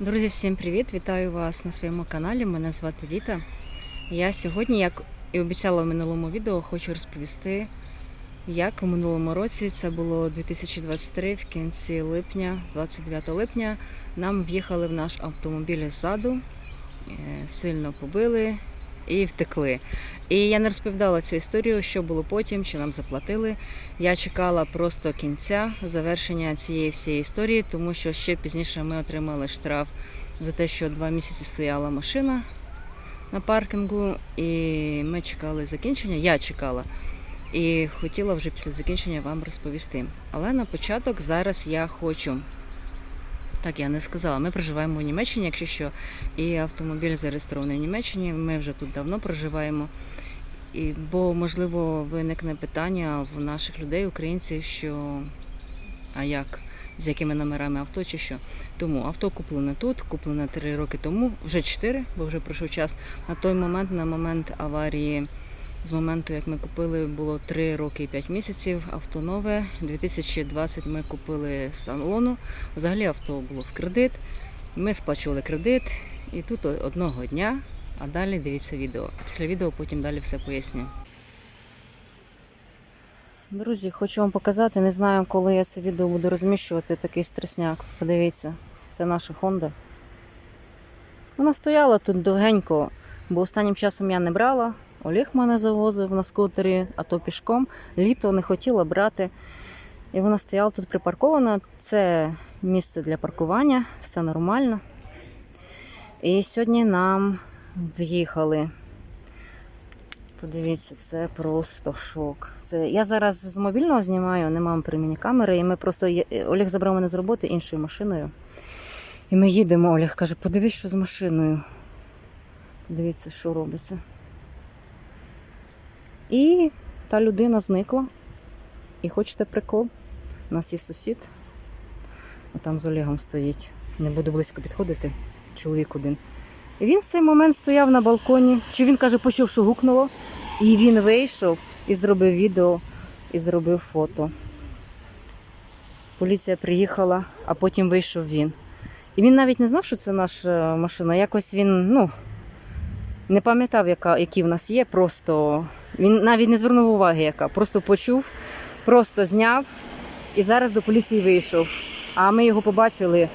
Друзі, всім привіт! Вітаю вас на своєму каналі. Мене звати Віта. Я сьогодні, як і обіцяла в минулому відео, хочу розповісти, як у минулому році це було 2023, в кінці липня, 29 липня, нам в'їхали в наш автомобіль ззаду, е, сильно побили і втекли. І я не розповідала цю історію, що було потім, чи нам заплатили. Я чекала просто кінця завершення цієї всієї історії, тому що ще пізніше ми отримали штраф за те, що два місяці стояла машина на паркінгу, і ми чекали закінчення. Я чекала і хотіла вже після закінчення вам розповісти. Але на початок зараз я хочу. Так, я не сказала. Ми проживаємо в Німеччині, якщо що, і автомобіль зареєстрований в Німеччині. Ми вже тут давно проживаємо. І, бо, можливо, виникне питання в наших людей, українців, що а як, з якими номерами авто чи що. Тому авто куплене тут, куплене 3 роки тому, вже 4, бо вже пройшов час. На той момент, на момент аварії, з моменту, як ми купили, було 3 роки і 5 місяців. Авто нове. 2020 ми купили салону. Взагалі авто було в кредит. Ми сплачували кредит, і тут одного дня а далі дивіться відео. Після відео потім далі все поясню. Друзі, хочу вам показати. Не знаю, коли я це відео буду розміщувати. Такий стресняк. Подивіться, це наша Honda. Вона стояла тут довгенько, бо останнім часом я не брала. Олег мене завозив на скутері, а то пішком. Літо не хотіла брати. І вона стояла тут припаркована. Це місце для паркування, все нормально. І сьогодні нам в'їхали. Подивіться, це просто шок. Це я зараз з мобільного знімаю, не мам при мені камери, і ми просто Олег забрав мене з роботи іншою машиною. І ми їдемо. Олег каже, подивись, що з машиною. Подивіться, що робиться. І та людина зникла. І хочете прикол? У нас є сусід. А там з Олегом стоїть. Не буду близько підходити. Чоловік один. І він в цей момент стояв на балконі. Чи він каже, почув, що гукнуло. І він вийшов і зробив відео, і зробив фото. Поліція приїхала, а потім вийшов він. І він навіть не знав, що це наша машина. Якось він, ну, не пам'ятав, яка, які в нас є. Просто він навіть не звернув уваги, яка. Просто почув, просто зняв і зараз до поліції вийшов. А ми його побачили.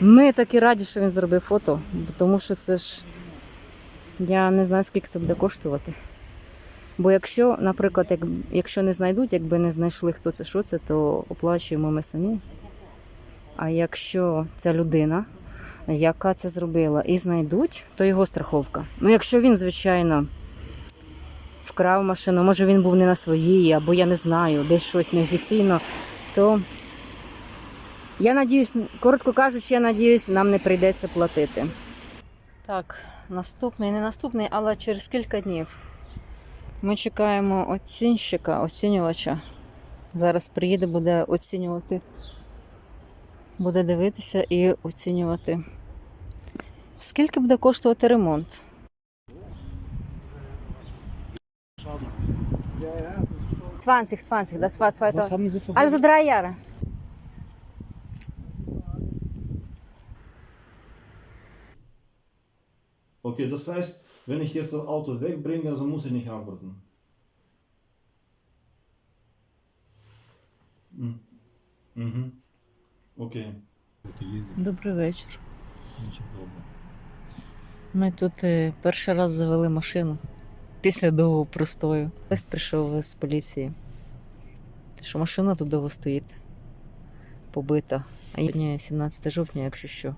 Ми такі раді, що він зробив фото, тому що це ж я не знаю, скільки це буде коштувати. Бо якщо, наприклад, як, якщо не знайдуть, якби не знайшли, хто це, що це, то оплачуємо ми самі. А якщо ця людина, яка це зробила, і знайдуть, то його страховка. Ну, якщо він, звичайно, вкрав машину, може він був не на своїй, або я не знаю, десь щось неофіційно, то я надіюсь, коротко кажучи, я надіюсь, нам не прийдеться платити. Так, наступний, не наступний, але через кілька днів. Ми чекаємо оцінщика, оцінювача. Зараз приїде, буде оцінювати, буде дивитися і оцінювати. Скільки буде коштувати ремонт? Цванціх, цванціх, да, сват, сват. Was haben Sie für Also drei Jahre. Okay, das heißt, wenn ich jetzt das Auto wegbringe, also muss ich nicht arbeiten. Окей. Добрий вечір. Очень добре. Ми тут е, перший раз завели машину після довгого простою. Лист прийшов з поліції, що машина тут довго стоїть, побита. А сьогодні 17 жовтня, якщо що,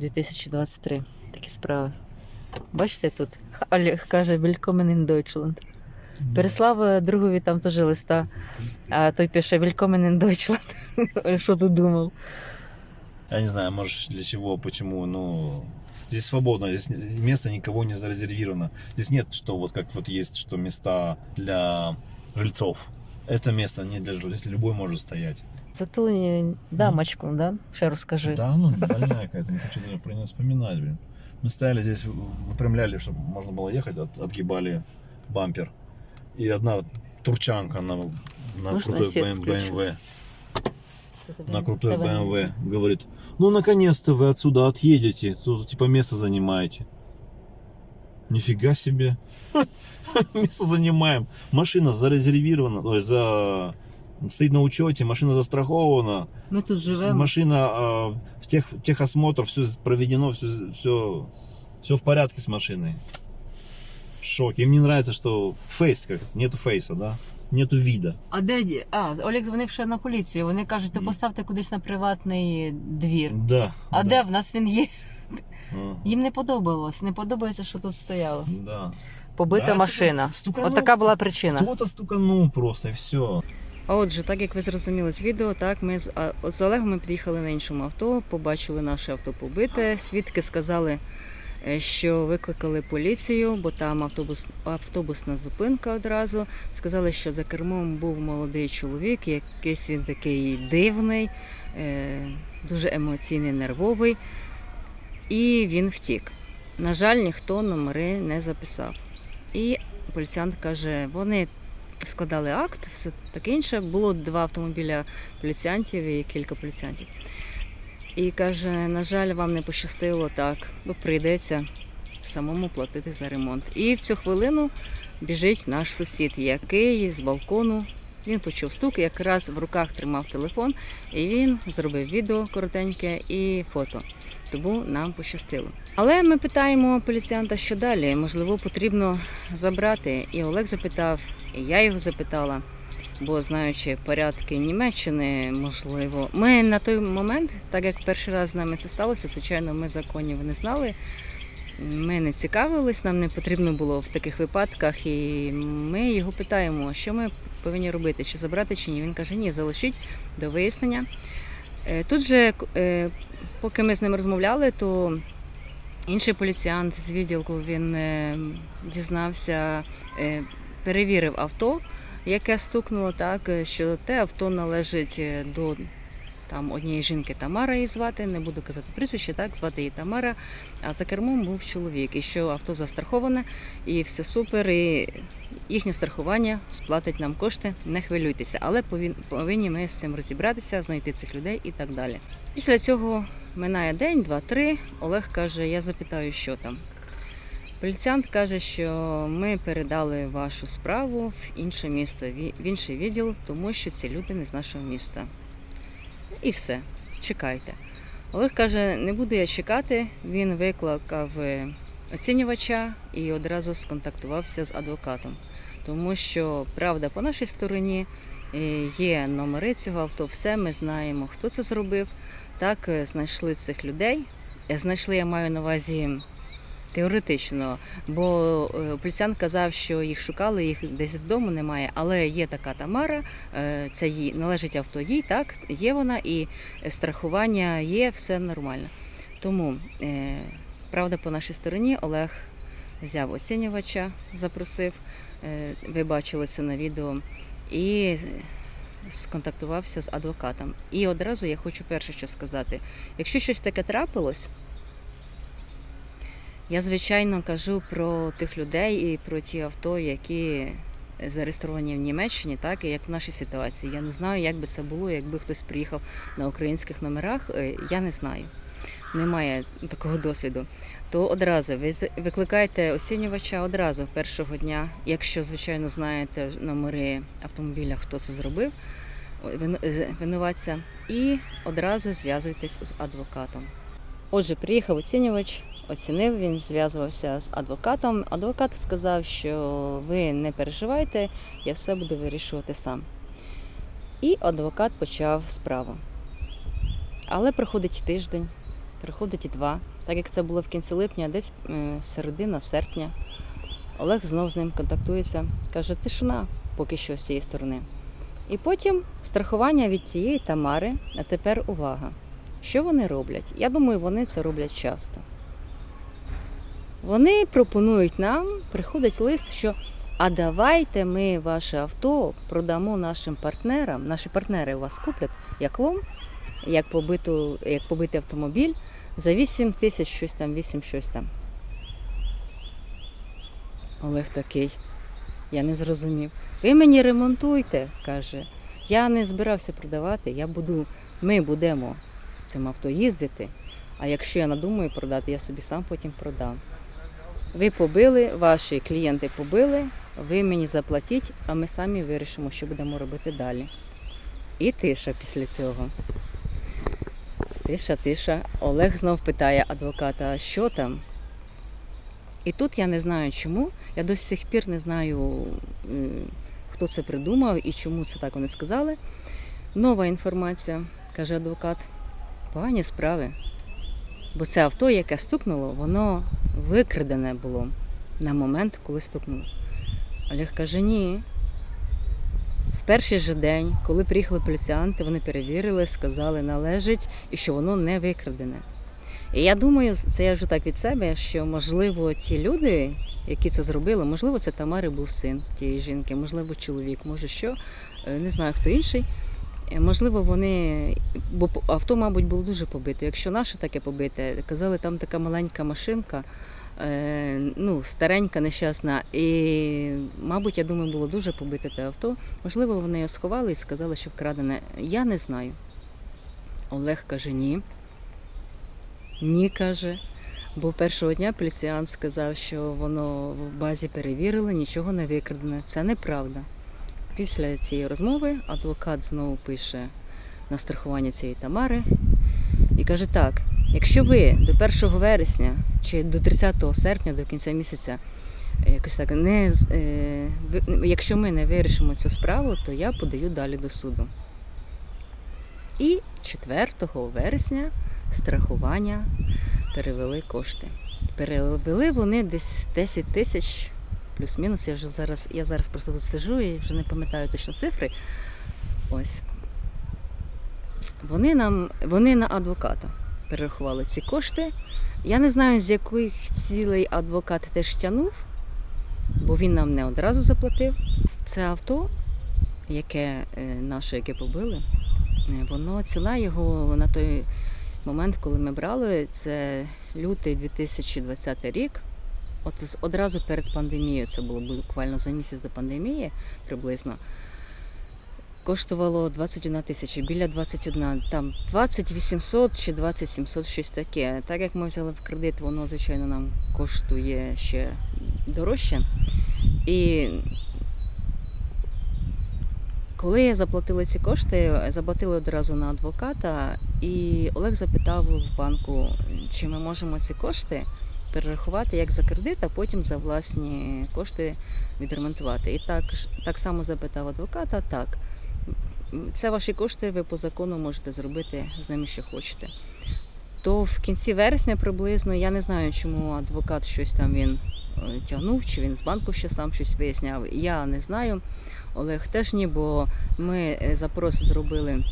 2023. Такі справи. Бачите тут? Олег каже, Willkommen in Deutschland. Переслав другові там теж листа, а той пише in Deutschland. Що ти думав? Я не знаю, может, для чего, почему, но здесь свободно, здесь место никого не зарезервировано. Здесь нет, что вот как вот есть, что места для жильцов. Это место не для жильцов, здесь любой может стоять. Е, дамочку, да? Ще розкажи. Да, ну, больная какая-то, не хочу даже про нее вспоминать, блин. Мы стояли здесь, выпрямляли, чтобы можно было ехать, от- отгибали бампер. И одна турчанка на, на Можно крутой свет BM? BMW. на крутой BMW. Говорит, ну наконец-то вы отсюда отъедете, тут типа место занимаете. Нифига себе. Место занимаем. Машина зарезервирована, то есть за... стоит на учете, машина застрахована, Ми тут живемо. машина а, в тех, техосмотр, все проведено, все, все, все в порядке с машиной. В шоке. Им не нравится, что фейс, как это, нету фейса, да? Нету вида. А де а, Олег дзвонив ще на поліцію. Вони кажуть, то поставте кудись на приватний двір. Да. А да. де в нас він є? А, Їм не подобалось. Не подобається, що тут стояло. Да. Побита Да, машина. стуканув. От така була причина. Кто-то стуканул просто, и все. А отже, так як ви зрозуміли з відео, так ми з, а, з Олегом ми під'їхали на іншому авто, побачили наше авто побите. Свідки сказали, що викликали поліцію, бо там автобус, автобусна зупинка одразу. Сказали, що за кермом був молодий чоловік, якийсь він такий дивний, е, дуже емоційний, нервовий, і він втік. На жаль, ніхто номери не записав. І поліціянт каже, вони складали акт, все таке інше. Було два автомобіля поліціянтів і кілька поліціянтів. І каже: на жаль, вам не пощастило так, бо прийдеться самому платити за ремонт. І в цю хвилину біжить наш сусід, який з балкону. Він почув стук, якраз в руках тримав телефон, і він зробив відео коротеньке і фото. Тому нам пощастило. Але ми питаємо поліціянта, що далі. Можливо, потрібно забрати. І Олег запитав, і я його запитала, бо знаючи порядки Німеччини, можливо, ми на той момент, так як перший раз з нами це сталося, звичайно, ми законів не знали. Ми не цікавились, нам не потрібно було в таких випадках, і ми його питаємо, що ми повинні робити, чи забрати, чи ні. Він каже, ні, залишіть до вияснення. Е, Тут же, е, поки ми з ним розмовляли, то інший поліціянт з відділку він е, дізнався, перевірив авто, яке стукнуло, так, е, що те авто належить е, до там однієї жінки Тамара її звати, не буду казати прізвище, так, звати її Тамара, а за кермом був чоловік, і що авто застраховане, і все супер, і їхнє страхування сплатить нам кошти, не хвилюйтеся. Але повинні ми з цим розібратися, знайти цих людей і так далі. Після цього минає день, два, три. Олег каже: я запитаю, що там. Поліціянт каже, що ми передали вашу справу в інше місто, в інший відділ, тому що ці люди не з нашого міста. І все, чекайте. Олег каже, не буду я чекати. Він викликав е, оцінювача і одразу сконтактувався з адвокатом. Тому що правда по нашій стороні е, є номери цього авто, все ми знаємо, хто це зробив. Так, е, знайшли цих людей. Знайшли, я маю на увазі теоретично, бо е, казав, що їх шукали, їх десь вдома немає, але є така Тамара, е, це їй належить авто їй, так, є вона, і страхування є, все нормально. Тому, е, правда, по нашій стороні Олег взяв оцінювача, запросив, ви бачили це на відео, і сконтактувався з адвокатом. І одразу я хочу перше що сказати: якщо щось таке трапилось, я звичайно кажу про тих людей і про ті авто, які зареєстровані в Німеччині, так і як в нашій ситуації. Я не знаю, як би це було, якби хтось приїхав на українських номерах. е, Я не знаю. Немає такого досвіду. То одразу ви викликаєте оцінювача одразу першого дня, якщо, звичайно, знаєте номери автомобіля, хто це зробив, винуватця, і одразу зв'язуйтесь з адвокатом. Отже, приїхав оцінювач, оцінив, він зв'язувався з адвокатом. Адвокат сказав, що ви не переживайте, я все буду вирішувати сам. І адвокат почав справу. Але проходить тиждень, проходить і два. Так як це було в кінці липня, десь е, середина серпня. Олег знов з ним контактується, каже, тишина поки що з цієї сторони. І потім страхування від цієї Тамари, а тепер увага. Що вони роблять? Я думаю, вони це роблять часто. Вони пропонують нам, приходить лист, що а давайте ми ваше авто продамо нашим партнерам. Наші партнери у вас куплять як лом, як, побиту, як побитий автомобіль за 8 тисяч щось там, 8 щось там. Олег такий. Я не зрозумів. Ви мені ремонтуйте, каже. Я не збирався продавати, я буду ми будемо цим авто їздити, а якщо я надумаю продати, я собі сам потім продам. Ви побили, ваші клієнти побили, ви мені заплатіть, а ми самі вирішимо, що будемо робити далі. І тиша після цього. Тиша, тиша. Олег знов питає адвоката, що там? І тут я не знаю чому. Я до сих пір не знаю, хто це придумав і чому це так вони сказали. Нова інформація, каже адвокат. Погані справи. Бо це авто, яке стукнуло, воно викрадене було на момент, коли стукнуло. Олег каже, ні. В перший же день, коли приїхали поліціянти, вони перевірили, сказали, належить і що воно не викрадене. І я думаю, це я вже так від себе, що можливо ті люди, які це зробили, можливо, це Тамари був син тієї жінки, можливо, чоловік, може що, е, не знаю хто інший. Е, Можливо, вони, бо авто, мабуть, було дуже побите. Якщо наше таке побите, казали, там така маленька машинка, е, ну, старенька, нещасна. І, мабуть, я думаю, було дуже побите те авто. Можливо, вони його сховали і сказали, що вкрадене. Я не знаю. Олег каже, ні. Ні, каже. Бо першого дня поліціянт сказав, що воно в базі перевірили, нічого не викрадене. Це неправда. Після цієї розмови адвокат знову пише на страхування цієї Тамари і каже: так, якщо ви до 1 вересня чи до 30 серпня, до кінця місяця, е, якось так не е, якщо ми не вирішимо цю справу, то я подаю далі до суду. І 4 вересня страхування перевели кошти. Перевели вони десь 10 тисяч плюс-мінус. Я вже зараз, я зараз просто тут сижу і вже не пам'ятаю точно цифри. Ось. Вони нам, вони на адвоката перерахували ці кошти. Я не знаю, з яких цілей адвокат теж тянув, бо він нам не одразу заплатив. Це авто, яке е, наше, яке побили, е, воно ціна його на той момент, коли ми брали, це лютий 2020 рік. От одразу перед пандемією, це було буквально за місяць до пандемії приблизно. Коштувало 21 тисяча, біля 21, там 20 800 чи 20 700, щось таке. Так як ми взяли в кредит, воно, звичайно, нам коштує ще дорожче. І коли я заплатила ці кошти, заплатили одразу на адвоката, і Олег запитав в банку, чи ми можемо ці кошти перерахувати як за кредит, а потім за власні кошти відремонтувати. І так, так само запитав адвоката, так. Це ваші кошти, ви по закону можете зробити з ними, що хочете. То в кінці вересня приблизно, я не знаю, чому адвокат щось там він е, тягнув, чи він з банку ще сам щось виясняв. Я не знаю. Олег теж ні, бо ми е, запрос зробили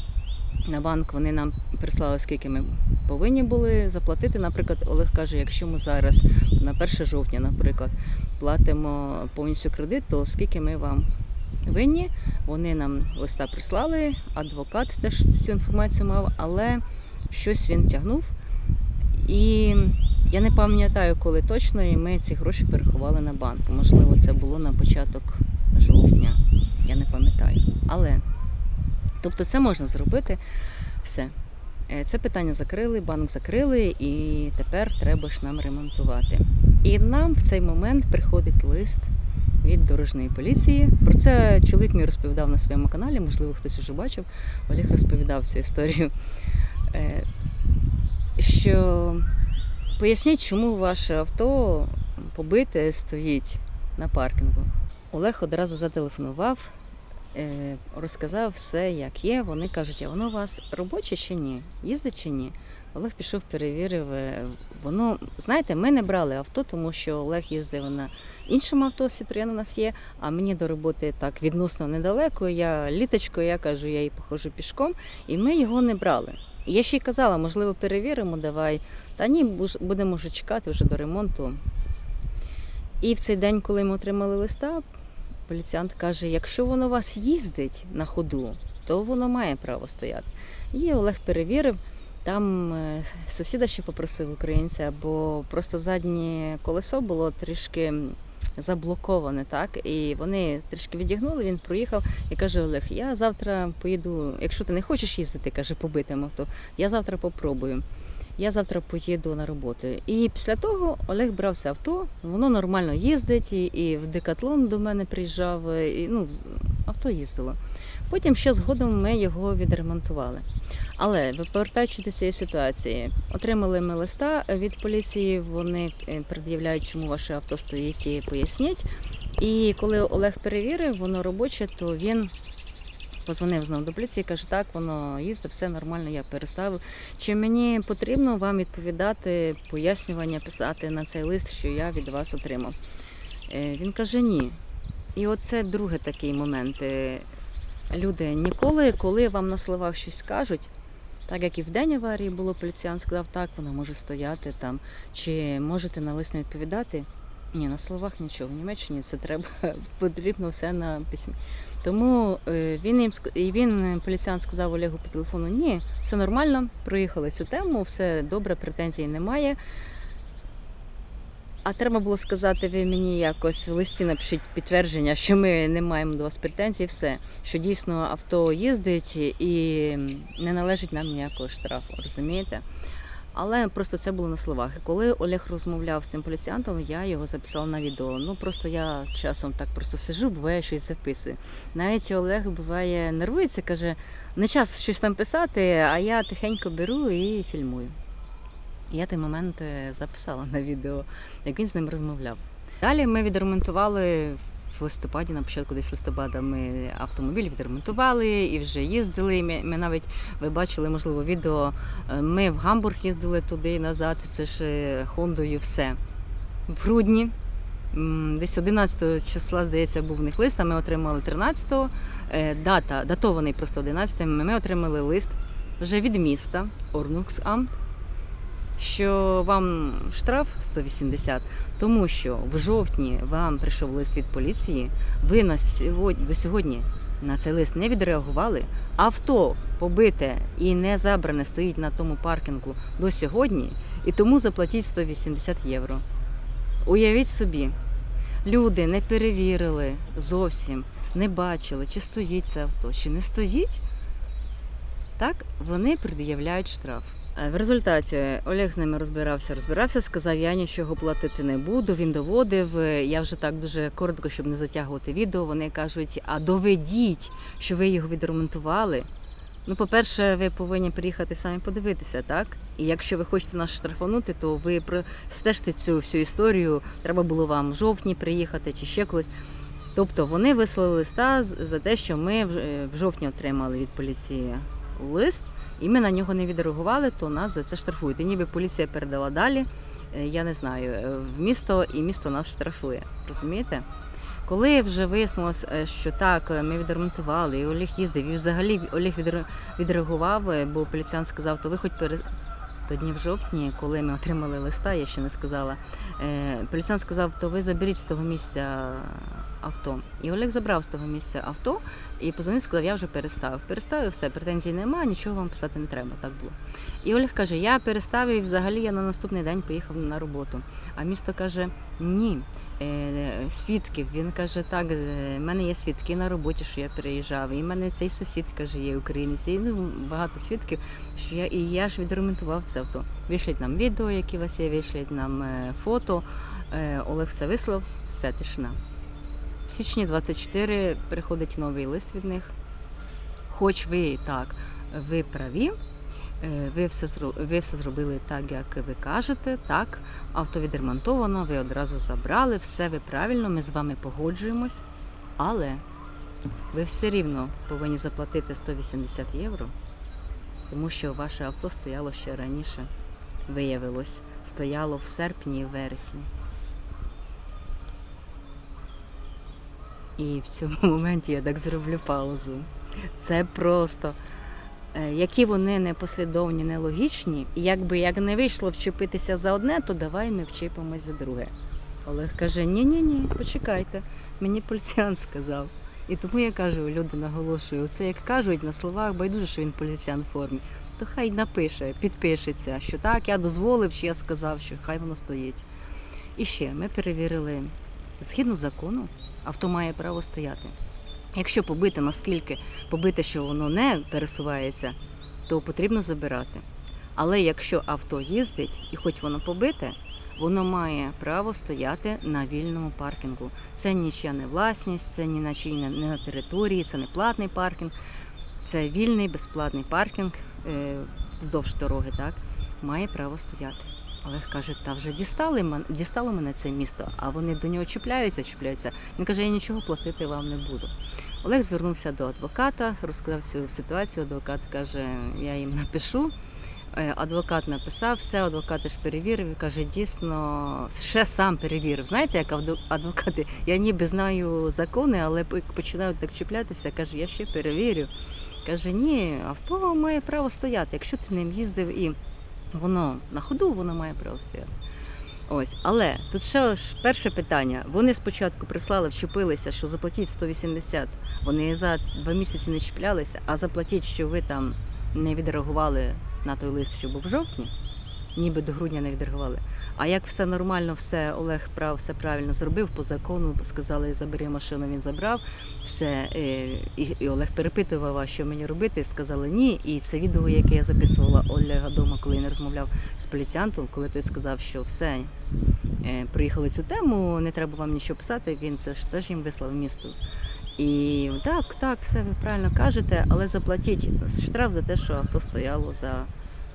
на банк, вони нам прислали, скільки ми повинні були заплатити. Наприклад, Олег каже, якщо ми зараз на 1 жовтня, наприклад, платимо повністю кредит, то скільки ми вам винні? Вони нам листа прислали, адвокат теж цю інформацію мав, але щось він тягнув. І я не пам'ятаю, коли точно, і ми ці гроші переховали на банк. Можливо, це було на початок жовтня. Я не пам'ятаю. Але тобто це можна зробити все. Е, Це питання закрили, банк закрили, і тепер треба ж нам ремонтувати. І нам в цей момент приходить лист від дорожньої поліції. Про це чоловік мій розповідав на своєму каналі, можливо, хтось уже бачив. Олег розповідав цю історію. Е, Що поясніть, чому ваше авто побите стоїть на паркінгу. Олег одразу зателефонував, розказав все, як є. Вони кажуть, а воно у вас робоче чи ні? Їздить чи ні? Олег пішов, перевірив. е, Воно, знаєте, ми не брали авто, тому що Олег їздив на іншому авто, Citroen у нас є, а мені до роботи так відносно недалеко. Я літочко, я кажу, я їй походжу пішком, і ми його не брали. Я ще й казала, можливо, перевіримо, давай. Та ні, будемо вже чекати вже до ремонту. І в цей день, коли ми отримали листа, поліціянт каже: якщо воно вас їздить на ходу, то воно має право стояти. І Олег перевірив. Там е, сусіда ще попросив українця, бо просто заднє колесо було трішки заблоковане, так? І вони трішки відігнули, він проїхав і каже: Олег, я завтра поїду, якщо ти не хочеш їздити, каже, побитим авто, я завтра попробую. Я завтра поїду на роботу. І після того Олег брав це авто, воно нормально їздить, і, і в Декатлон до мене приїжджав, і ну, авто їздило. Потім ще згодом ми його відремонтували. Але повертаючись до цієї ситуації, отримали ми листа від поліції. Вони е, пред'являють, чому ваше авто стоїть, і поясніть. І коли Олег перевірив, воно робоче, то він позвонив знову до поліції, каже, так, воно їздить, все нормально, я переставив. Чи мені потрібно вам відповідати, пояснювання писати на цей лист, що я від вас отримав? Е, Він каже, ні. І оце другий такий момент. Е, Люди ніколи, коли вам на словах щось кажуть, так як і в день аварії було, поліціян сказав, так, воно може стояти там. Чи можете на лист не відповідати? Ні, на словах нічого. В Німеччині це треба, потрібно все на письмі. Тому е, він їм і він е, поліціян сказав Олегу по телефону: ні, все нормально, проїхали цю тему, все добре, претензій немає. А треба було сказати, ви мені якось в листі напишіть підтвердження, що ми не маємо до вас претензій, все, що дійсно авто їздить і не належить нам ніякого штрафу, розумієте? Але просто це було на словах. Коли Олег розмовляв з цим поліціянтом, я його записала на відео. Ну просто я часом так просто сижу, буває щось записую. Навіть Олег буває нервується, каже, не час щось там писати, а я тихенько беру і фільмую. Я той момент е, записала на відео, як він з ним розмовляв. Далі ми відремонтували в листопаді, на початку десь листопада, ми автомобіль відремонтували і вже їздили. Ми, ми навіть ви бачили, можливо, відео. е, Ми в Гамбург їздили туди і назад. Це ж е, Хондою все. В грудні. Десь 11 числа, здається, був в них лист, а ми отримали 13-го. Е, Дата, датований просто 11 ми отримали лист вже від міста Орнуксамт, що вам штраф 180, тому що в жовтні вам прийшов лист від поліції. Ви на сьогодні до сьогодні на цей лист не відреагували. Авто побите і не забране стоїть на тому паркінгу до сьогодні, і тому заплатіть 180 євро. Уявіть собі, люди не перевірили зовсім, не бачили, чи стоїть це авто, чи не стоїть. Так, вони пред'являють штраф. Е, В результаті Олег з ними розбирався, розбирався, сказав, я нічого платити не буду. Він доводив. Е, Я вже так дуже коротко, щоб не затягувати відео. Вони кажуть: а доведіть, що ви його відремонтували. Ну, по-перше, ви повинні приїхати самі подивитися, так? І якщо ви хочете нас штрафанути, то ви стежте цю всю історію. Треба було вам в жовтні приїхати чи ще колись. Тобто вони вислали листа за те, що ми е, в жовтні отримали від поліції лист, і ми на нього не відреагували, то нас за це штрафують. І ніби поліція передала далі. е, Я не знаю, е, в місто і місто нас штрафує. Розумієте? Коли вже вияснилось, е, що так, ми відремонтували, і Олег їздив, і взагалі Олег відре- відреагував, бо поліціян сказав, то ви хоч пере... Тоді в жовтні, коли ми отримали листа, я ще не сказала. Поліціант поліціян сказав, то ви заберіть з того місця авто. І Олег забрав з того місця авто і позвонив, сказав, я вже переставив. Переставив все, претензій немає, нічого вам писати не треба. Так було. І Олег каже: я переставив і взагалі я на наступний день поїхав на роботу. А місто каже: ні. Е, Свідків. Він каже, так, в мене є свідки на роботі, що я переїжджав. І в мене цей сусід каже, є українець. І ну, багато свідків, що я і я ж відремонтував це авто. Вишліть нам відео, які у вас є, вишліть нам е, фото. Е, Олег все вислав, все тишина. В січні 24 приходить новий лист від них. Хоч ви так, ви праві, ви все, ви все зробили так, як ви кажете, так, авто відремонтовано, ви одразу забрали, все ви правильно, ми з вами погоджуємось, але ви все рівно повинні заплатити 180 євро, тому що ваше авто стояло ще раніше, виявилось, стояло в серпні і вересні. І в цьому моменті я так зроблю паузу. Це просто. Е, Які вони непослідовні, нелогічні, і якби як не вийшло вчепитися за одне, то давай ми вчепимось за друге. Олег каже: ні ні ні почекайте, мені поліціян сказав. І тому я кажу, люди наголошую, це як кажуть на словах, байдуже, що він поліціян в формі, то хай напише, підпишеться, що так, я дозволив, чи я сказав, що хай воно стоїть. І ще ми перевірили згідно закону, авто має право стояти. Якщо побите наскільки побите, що воно не пересувається, то потрібно забирати. Але якщо авто їздить і хоч воно побите, воно має право стояти на вільному паркінгу. Це нічия не власність, це ні на чиїй не не на території, це не платний паркінг, це вільний безплатний паркінг е, вздовж дороги, так, має право стояти. Олег каже, та вже дістали дістало мене це місто, а вони до нього чіпляються, чіпляються. Він каже, я нічого платити вам не буду. Олег звернувся до адвоката, розказав цю ситуацію. Адвокат каже, я їм напишу. Е, Адвокат написав все, адвокат теж перевірив і каже, дійсно, ще сам перевірив. Знаєте, як адвокати, я ніби знаю закони, але починають так чіплятися, каже, я ще перевірю. Каже, ні, авто має право стояти. Якщо ти ним їздив і воно на ходу, воно має право стояти. Ось, але тут ще ж перше питання. Вони спочатку прислали, вчепилися, що заплатіть 180. Вони за два місяці не чіплялися, а заплатіть, що ви там не відреагували на той лист, що був в жовтні, ніби до грудня не відреагували. А як все нормально, все Олег прав, все правильно зробив по закону, сказали, забери машину, він забрав. Все, е, і, Олег перепитував, що мені робити, сказали ні. І це відео, яке я записувала Олега вдома, коли він розмовляв з поліціянтом, коли той сказав, що все, е, приїхали цю тему, не треба вам нічого писати, він це ж теж їм вислав місто. І так, так, все ви правильно кажете, але заплатіть штраф за те, що авто стояло за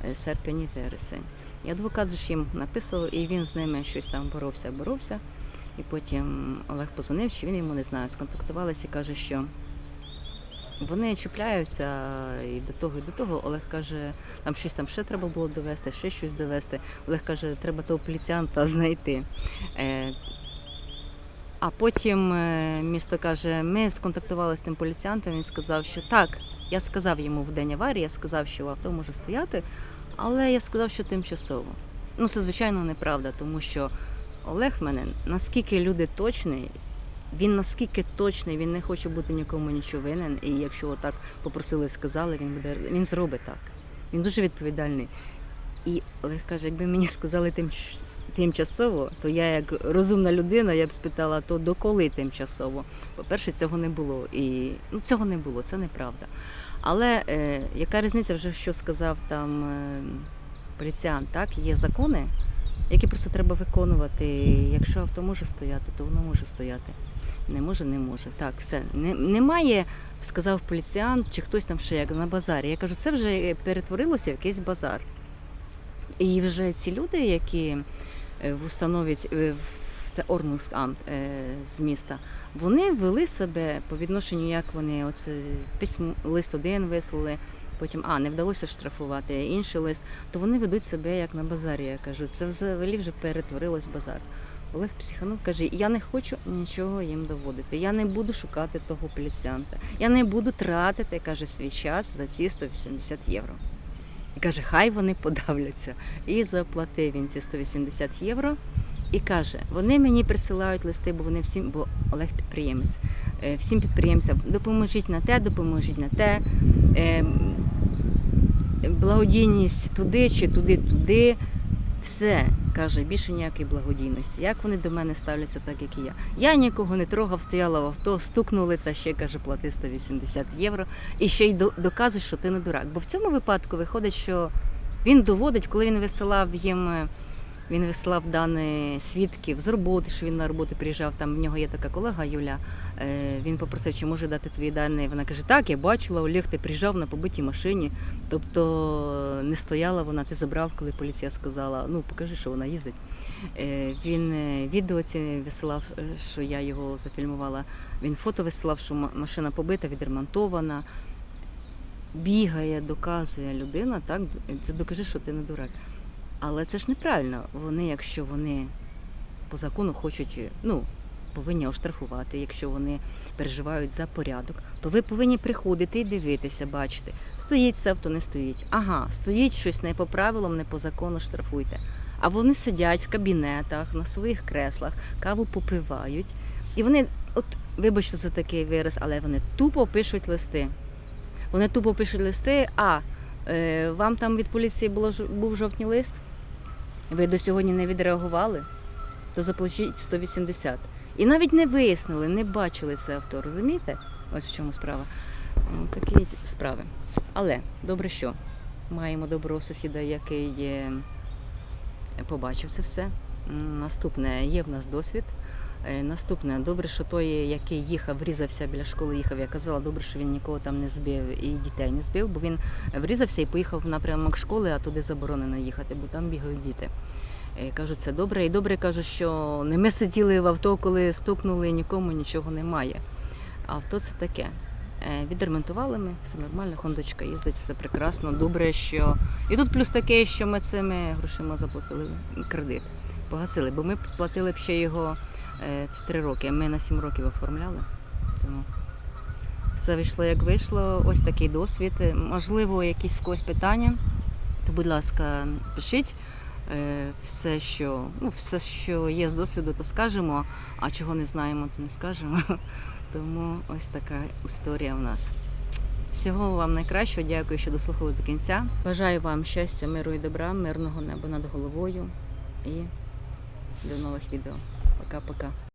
е, серпень і вересень. І адвокат ж їм написував, і він з ними щось там боровся, боровся. І потім Олег позвонив, чи він йому не знаю, сконтактувалися і каже, що вони чіпляються і до того, і до того. Олег каже, там щось там ще треба було довести, ще щось довести. Олег каже, треба того поліціянта знайти. Е, а потім е, місто каже, ми сконтактували з тим поліціянтом. Він сказав, що так, я сказав йому в день аварії, я сказав, що авто може стояти, але я сказав, що тимчасово. Ну, це звичайно неправда, тому що Олег мене наскільки люди точний, він наскільки точний, він не хоче бути нікому нічого винен. І якщо отак попросили, сказали, він буде він зробить так. Він дуже відповідальний. І Олег каже, якби мені сказали тимч- тимчасово, то я як розумна людина, я б спитала, то до коли тимчасово? По-перше, цього не було. І ну, цього не було, це неправда. Але е, яка різниця вже, що сказав там е, поліціян, так? Є закони, які просто треба виконувати. Якщо авто може стояти, то воно може стояти. Не може, не може. Так, все. Не, немає, сказав поліціян, чи хтось там ще як на базарі. Я кажу, це вже перетворилося в якийсь базар. І вже ці люди, які е, в установі е, в- це Орнускамт з міста, вони вели себе по відношенню, як вони оце письмо лист один вислали, потім а не вдалося штрафувати, інший лист, то вони ведуть себе як на базарі. Я кажу, це взагалі вже перетворилось базар. Олег психанув каже: я не хочу нічого їм доводити. Я не буду шукати того поліціянта. Я не буду тратити, каже, свій час за ці 180 євро. І каже, хай вони подавляться. І заплатив він ці 180 євро. І каже, вони мені присилають листи, бо вони всім, бо Олег підприємець, е, всім підприємцям допоможіть на те, допоможіть на те. е, Благодійність туди чи туди, туди. Все каже, більше ніякої благодійності. Як вони до мене ставляться, так як і я. Я нікого не трогав, стояла в авто, стукнули та ще каже, плати 180 євро. І ще й до- доказує, що ти не дурак. Бо в цьому випадку виходить, що він доводить, коли він висилав їм. Е, Він висилав дані свідків з роботи, що він на роботу приїжджав. Там в нього є така колега Юля. Е, Він попросив, чи може дати твої дані. Вона каже: Так, я бачила, Олег, ти приїжджав на побитій машині. Тобто не стояла вона, ти забрав, коли поліція сказала, ну покажи, що вона їздить. Е, Він е, відео ці висилав, е, що я його зафільмувала. Він фото висилав, що машина побита, відремонтована. Бігає, доказує людина, так це докажи, що ти не дурак. Але це ж неправильно. Вони, якщо вони по закону хочуть, ну, повинні оштрафувати, якщо вони переживають за порядок, то ви повинні приходити і дивитися, бачити, стоїть це авто, не стоїть. Ага, стоїть щось не по правилам, не по закону, штрафуйте. А вони сидять в кабінетах, на своїх креслах, каву попивають. І вони, от, вибачте за такий вираз, але вони тупо пишуть листи. Вони тупо пишуть листи, а вам там від поліції було, був жовтній лист, ви до сьогодні не відреагували, то заплатіть 180. І навіть не вияснили, не бачили це авто, розумієте? Ось в чому справа. Такі справи. Але добре, що маємо доброго сусіда, який е, побачив це все. Наступне є в нас досвід. Е, Наступне, добре, що той, який їхав, врізався біля школи, їхав. Я казала, добре, що він нікого там не збив і дітей не збив, бо він врізався і поїхав в напрямок школи, а туди заборонено їхати, бо там бігають діти. Е, Кажуть, це добре. І добре кажу, що не ми сиділи в авто, коли стукнули, нікому нічого немає. Авто це таке. Е, Відремонтували ми, все нормально, хондочка їздить, все прекрасно. Добре, що. І тут плюс таке, що ми цими грошима заплатили кредит. Погасили, бо ми платили б ще його е, три роки. Ми на сім років оформляли. Тому все вийшло як вийшло. Ось такий досвід. Можливо, якісь в когось питання, то, будь ласка, пишіть. Е, Все, що, ну, все, що є з досвіду, то скажемо, а чого не знаємо, то не скажемо. Тому ось така історія в нас. Всього вам найкращого, дякую, що дослухали до кінця. Бажаю вам щастя, миру і добра, мирного неба над головою і до нових відео. Пока-пока.